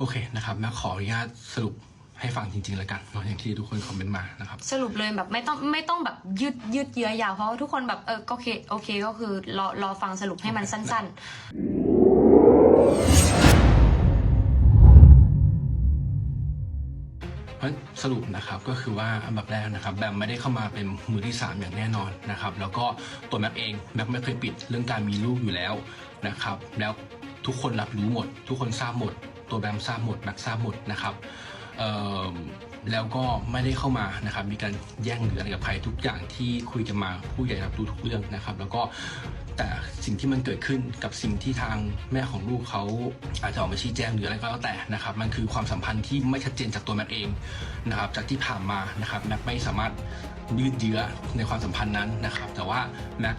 โอเคนะครับแม่ขออนุญาตสรุปให้ฟังจริงๆแล้วกันเนาะอย่างที่ทุกคนคอมเมนต์มานะครับ สรุปเลยแบบไม่ต้องไม่ต้องแบบยืดยืดเยื้อยาวเพราะว่าทุกคนแบบเออก็โอเคโอเคก็คือรอรอฟังสรุปให้มันสั้นเพราะสรุปนะครับก็คือว่าอันดับแรกนะครับแบมไม่ได้เข้ามาเป็นมือที่สามอย่างแน่นอนนะครับแล้วก็ตัวแม็กเองแม็กไม่เคยปิดเรื่องการมีลูกอยู่แล้วนะครับแล้วทุกคนรับรู้หมด ทุกคนทราบหมด ตัวแบมทราบหมดแม็กทราบหมดนะครับแล้วก็ไม่ได้เข้ามานะครับ มีการแย่งหรืออะไรกับใครทุกอย่างที่คุยกันมาผู้ใหญ่รับรู้ทุกเรื่องนะครับ แล้วก็แต่สิ่งที่มันเกิดขึ้นกับสิ่งที่ทางแม่ของลูกเขาอาจจะออกมาชี้แจงหรืออะไรก็แล้วแต่นะครับ มันคือความสัมพันธ์ที่ไม่ชัดเจนจากตัวแม็เองนะครับ จากที่ผ่านมานะครับแม็ไม่สามารถยืดเยื้อในความสัมพันธ์นั้นนะครับ แต่ว่าแม็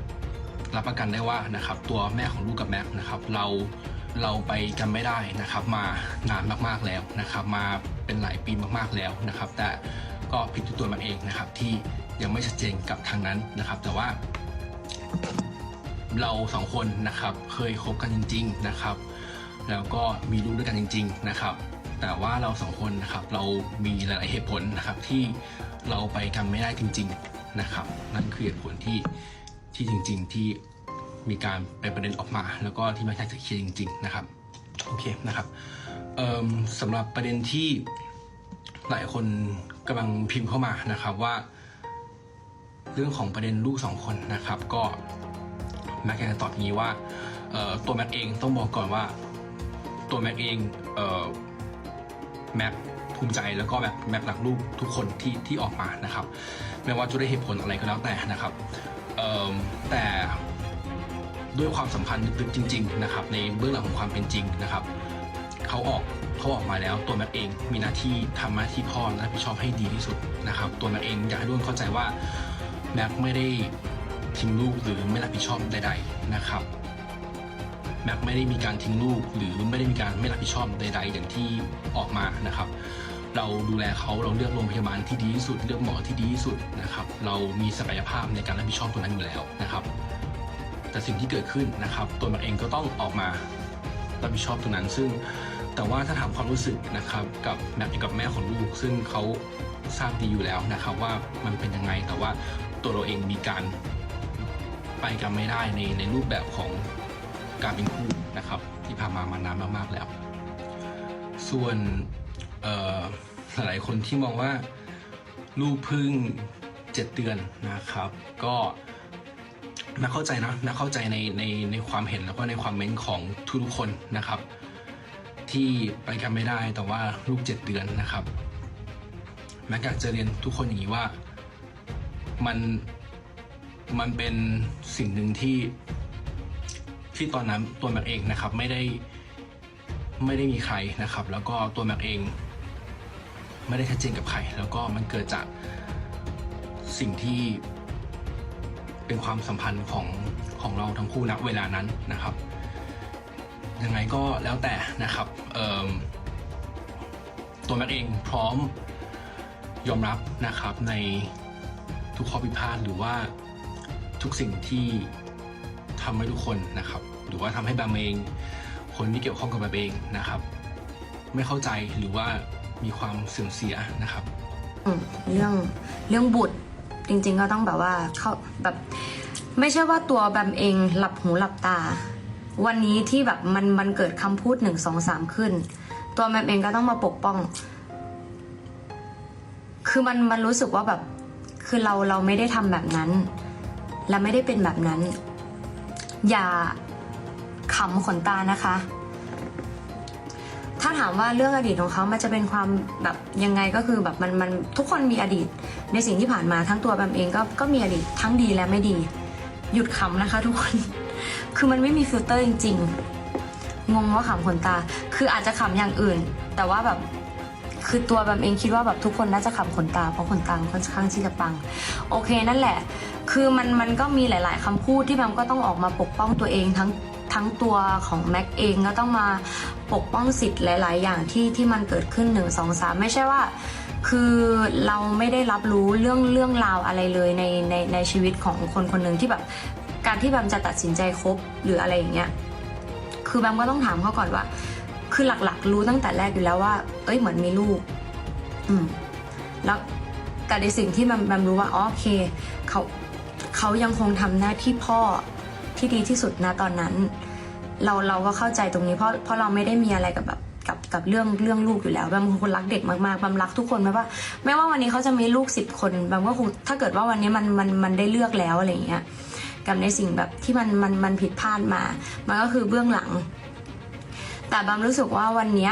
รับประกันได้ว่านะครับตัวแม่ของลูกกับแม็กนะครับเรา เราไปกันไม่ได้นะครับมานานมากๆแล้วนะครับ มาเป็นหลายปีมากๆแล้วนะครับ แต่ก็ผิดตัวม็กเองนะครับ ที่ยังไม่ชัดเจนกับทางนั้นนะครับ แต่ว่า เราสองคนนะครับเคยคบกันจริง ๆนะครับ แล้วก็มีลูกด้วยกันจริง ๆนะครับ แต่ว่าเราสองคนนะครับเรามีหลายๆเหตุผลนะครับที่เราไปกันไม่ได้จริง ๆนะครับ นั่นคือเหตุผลที่ที่จริง ๆ ที่ มีการเป็นประเด็นออกมา แล้วก็ที่ไม่ใช่จะเคลียร์จริง ๆ นะครับโอเคนะครับสำหรับประเด็นที่หลายคนกำลังพิมพ์เข้ามานะครับว่า เรื่องของประเด็นลูกสองคนนะครับ ก็แม็กอยากจะตอบงี้ว่าตัวแม็กเองต้องบอกก่อนว่า ตัวแม็กเองเออแม็กภูมิใจแล้วก็แบบแม็กรักลูกทุกคนที่ที่ออกมานะครับไม่ว่าจะได้เหตุผลอะไรก็แล้วแต่นะครับแต่ ด้วยความสัมพันธ์ลึกๆจริง ๆ นะครับ ในเบื้องหลังของความเป็นจริงนะครับเขาออกเขาออกมาแล้วตัวแม็กเองมีหน้าที่ทำหน้าที่พ่อและรับผิดชอบให้ดีที่สุดนะครับ ตัวแม็กเองอยากให้ทุกคนเข้าใจว่าแม็กไม่ได้ทิ้งลูกหรือไม่รับผิดชอบใด ๆนะครับแม็กไม่ได้มีการทิ้งลูกหรือไม่ได้มีการไม่รับผิดชอบใด ๆ อย่างที่ออกมานะครับ เราดูแลเขาเราเลือกโรงพยาบาลที่ดีที่สุด เลือกหมอที่ดีที่สุดนะครับ เรามีศักยภาพในการรับผิดชอบตรงนั้นอยู่แล้วนะครับ แต่สิ่งที่เกิดขึ้นนะครับ ตัวม็กเองก็ต้องออกมารับผิดชอบตรงนั้น ซึ่งแต่ว่าถ้าถามความรู้สึกนะครับ กับแม็กกับแม่ของลูก ซึ่งเขาทราบดีอยู่แล้วนะครับ ว่ามันเป็นยังไงแต่ว่าตัวเราเองมีการไปกันไม่ได้ในในรูปแบบของการเป็นคู่นะครับ ที่ผ่านมามานานมากๆแล้ว ส่วนหลายๆคนที่มองว่าลูกพึ่งเจ็ดเดือนนะครับ ก็ น่าเข้าใจนะน่าเข้าใจในในในความเห็นแล้วก็ในความเม้นของทุกๆคนนะครับ ที่ไปกันไม่ได้แต่ว่าลูกเจ็ดเดือนนะครับแม็กอยากจะเรียนทุกคนอย่างนี้ว่ามันมันเป็นสิ่งหนึ่งที่ที่ตอนนั้นตัวแม็กเองนะครับไม่ได้ไม่ได้มีใครนะครับ แล้วก็ตัวแม็กเองไม่ได้ชัดเจนกับใคร แล้วก็มันเกิดจากสิ่งที่ เป็นความสัมพันธ์ของของเราทั้งคู่ณเวลานั้นนะครับ ยังไงก็แล้วแต่นะครับตัวแม็กเองพร้อมยอมรับนะครับในทุกข้อพิพาทหรือว่าทุกสิ่งที่ทำให้ทุกคนนะครับ หรือว่าทำให้แบมเอง คนที่เกี่ยวข้องกับแบมเองนะครับ ไม่เข้าใจหรือว่ามีความเสื่อมเสียนะครับเรื่องเรื่องบุตร จริง ๆ ก็ต้องแบบว่าเขาแบบไม่ใช่ว่าตัวแบมเองหลับหูหลับตา วันนี้ที่แบบมันมันเกิดคำพูดหนึ่งสองสามขึ้น ตัวแบมเองก็ต้องมาปกป้อง คือมันมันรู้สึกว่าแบบคือเราเราไม่ได้ทำแบบนั้น และไม่ได้เป็นแบบนั้น อย่าขำขนตานะคะ ถ้าถามว่าเรื่องอดีตของเขามันจะเป็นความแบบยังไงก็คือแบบมันมันทุกคนมีอดีต ในสิ่งที่ผ่านมาทั้งตัวแบมเองก็ก็มีอดีตทั้งดีและไม่ดี หยุดขำนะคะ ทุกคน คือมันไม่มีฟิลเตอร์จริง ๆ งงว่าขำขนตา คืออาจจะขำอย่างอื่น แต่ว่าแบบคือตัวแบมเองคิดว่าแบบทุกคนน่าจะขำขนตาเพราะขนตาค่อนข้างที่จะปัง โอเคนั่นแหละ คือมันมันก็มีหลาย ๆคำพูดที่แบมก็ต้องออกมาปกป้องตัวเองทั้งทั้งตัวของแม็กเองก็ต้องมา ปกป้องสิทธิ์หลาย ๆ อย่างที่ที่มันเกิดขึ้นหนึ่งสองสามไม่ใช่ว่า คือเราไม่ได้รับรู้เรื่องเรื่องราวอะไรเลยในในในชีวิตของคนคนหนึ่งที่แบบการที่แบมจะตัดสินใจคบหรืออะไรอย่างเงี้ยคือแบมก็ต้องถามเขาก่อนว่า คือหลักๆ รู้ตั้งแต่แรกอยู่แล้วว่า เอ้ยเหมือนมีลูก อืมแล้วแต่ในสิ่งที่แบมแบมรู้ว่าอ๋อโอเคเขาเขายังคงทำหน้าที่พ่อที่ดีที่สุดนะตอนนั้น เราเราก็เข้าใจตรงนี้เพราะเพราะเราไม่ได้มีอะไรกับแบบกับกับเรื่องเรื่องลูกอยู่แล้วแบมเป็นคนรักเด็กมากๆแบมรักทุกคนไม่ว่าไม่ว่าวันนี้เขาจะมีลูกสิบคนแบมก็คงถ้าเกิดว่าวันนี้มันมันมันได้เลือกแล้วอะไรอย่างเงี้ยกับในสิ่งแบบที่มันมันมันผิดพลาดมา มันก็คือเบื้องหลัง แต่บัมรู้สึกว่าวันนี้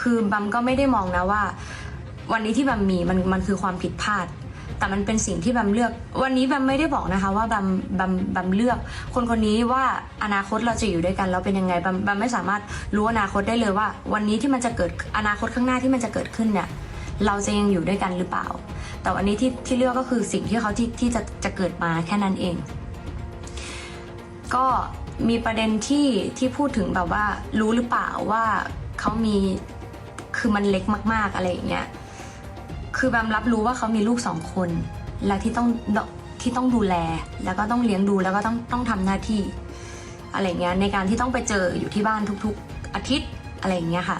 คือบัมก็ไม่ได้มองนะว่า วันนี้ที่บัมมีมันมันคือความผิดพลาด แต่มันเป็นสิ่งที่บัมเลือก วันนี้บัมไม่ได้บอกนะคะ ว่าบัมบัมบัมเลือก คนคนนี้ว่าอนาคตเราจะอยู่ด้วยกันแล้วเป็นยังไงบัมบัมไม่สามารถรู้อนาคตได้เลยว่า วันนี้ที่มันจะเกิดอนาคตข้างหน้าที่มันจะเกิดขึ้นเนี่ยเราจะยังอยู่ด้วยกันหรือเปล่า แต่วันนี้ที่ที่เลือกก็คือสิ่งที่เขาที่ที่จะจะเกิดมาแค่นั้นเอง ก็มีประเด็นที่ที่พูดถึงแบบว่ารู้หรือเปล่าว่าเขามีคือมันเล็กมาก ๆอะไรอย่างเงี้ย คือแบมรับรู้ว่าเขามีลูกสองคน และที่ต้องที่ต้องดูแล แล้วก็ต้องเลี้ยงดูแล้วก็ต้องต้องทำหน้าที่ อะไรเงี้ยในการที่ต้องไปเจออยู่ที่บ้านทุกๆ อาทิตย์อะไรเงี้ยค่ะ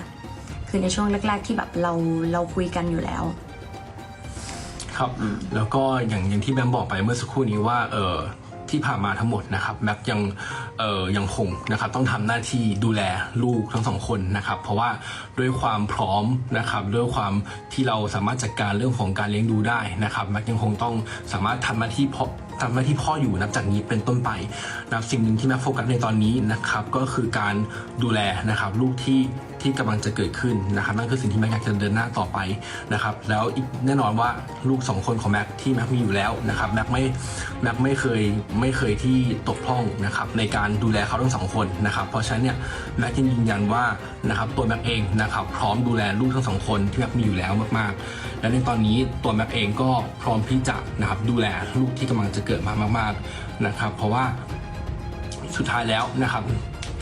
คือในช่วงแรก ๆ ที่แบบเราเราคุยกันอยู่แล้ว ครับแล้วก็อย่างอย่างที่แบมบอกไปเมื่อสักครู่นี้ว่าเออที่ผ่านมาทั้งหมดนะครับแม็กยัง เออยังคงนะครับต้องทำหน้าที่ดูแลลูกทั้งสองคนนะครับเพราะว่าด้วยความพร้อมนะครับด้วยความที่เราสามารถจัดการเรื่องของการเลี้ยงดูได้นะครับแม็กยังคงต้องสามารถทำหน้าที่เพาะ ทำหน้าที่พ่ออยู่นับจากนี้เป็นต้นไปนะครับสิ่งหนึ่งที่แม็กโฟกัสในตอนนี้นะครับก็คือการดูแลนะครับลูกที่ที่กำลังจะเกิดขึ้นนะครับนั่นคือสิ่งที่แม็กอยากจะเดินหน้าต่อไปนะครับแล้วอีกแน่นอนว่าลูกสองคนของแม็กที่แม็กมีอยู่แล้วนะครับแม็กไม่แม็กไม่เคยไม่เคยที่ตกพร่องนะครับในการดูแลเขาทั้งสองคนนะครับเพราะฉะนั้นเนี่ยแม็กยังยืนยันว่านะครับตัวแม็กเองนะครับพร้อมดูแลลูกทั้งสองคนที่แม็กมีอยู่แล้วมากๆ และในตอนนี้ตัวแม็กเองก็พร้อมที่จะนะครับดูแลลูกที่กำลังจะเกิดมามากๆนะครับ เพราะว่าสุดท้ายแล้วนะครับ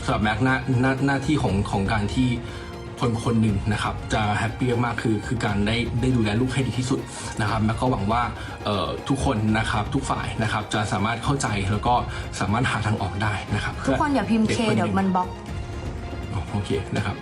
สำหรับแม็กหน้าหน้าหน้าที่ของของการที่คนคนหนึ่งนะครับจะแฮปปี้มากๆคือคือการได้ได้ดูแลลูกให้ดีที่สุดนะครับแม็กก็หวังว่าเอ่อทุกคนนะครับทุกฝ่ายนะครับจะสามารถเข้าใจแล้วก็สามารถหาทางออกได้นะครับ ทุกคนอย่าพิมพ์เคด็เดี๋ยวมันบล็อกอ๋อโอเคนะครับ